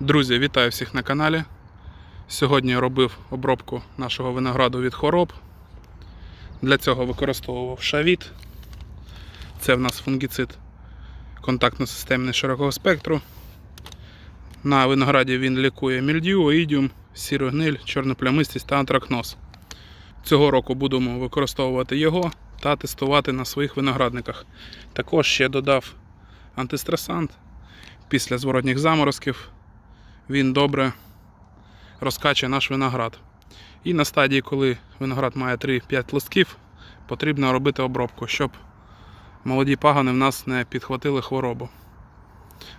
Друзі, вітаю всіх на каналі. Сьогодні робив обробку нашого винограду від хвороб. Для цього використовував шавіт. Це в нас фунгіцид контактно-системний широкого спектру. На винограді він лікує мільдю, оїдіум, сіру гниль, чорноплямистість та антракноз. Цього року будемо використовувати його та тестувати на своїх виноградниках. Також ще додав антистресант після зворотніх заморозків він добре розкачує наш виноград. І на стадії, коли виноград має 3-5 листків, потрібно робити обробку, щоб молоді пагани в нас не підхватили хворобу.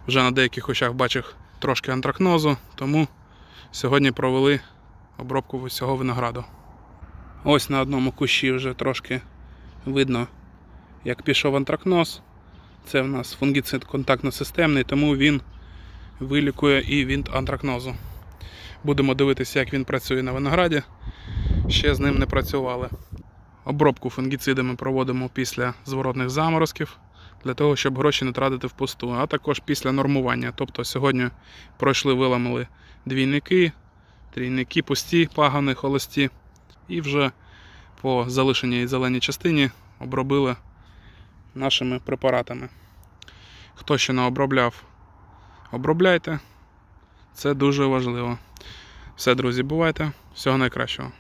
Вже на деяких очах бачив трошки антракнозу, тому сьогодні провели обробку всього винограду. Ось на одному кущі вже трошки видно, як пішов антракноз. Це в нас фунгіцид контактно-системний, тому він вилікує і від антракнозу. Будемо дивитися, як він працює на винограді. Ще з ним не працювали. Обробку фунгіцидами проводимо після зворотних заморозків, для того, щоб гроші не тратити впусту, а також після нормування. Тобто сьогодні пройшли, виламали двійники, трійники, пусті, пагани, холості. І вже по залишеній зеленій частині обробили нашими препаратами. Хто ще не обробляв, обробляйте. Це дуже важливо. Все, друзі, бувайте. Всього найкращого.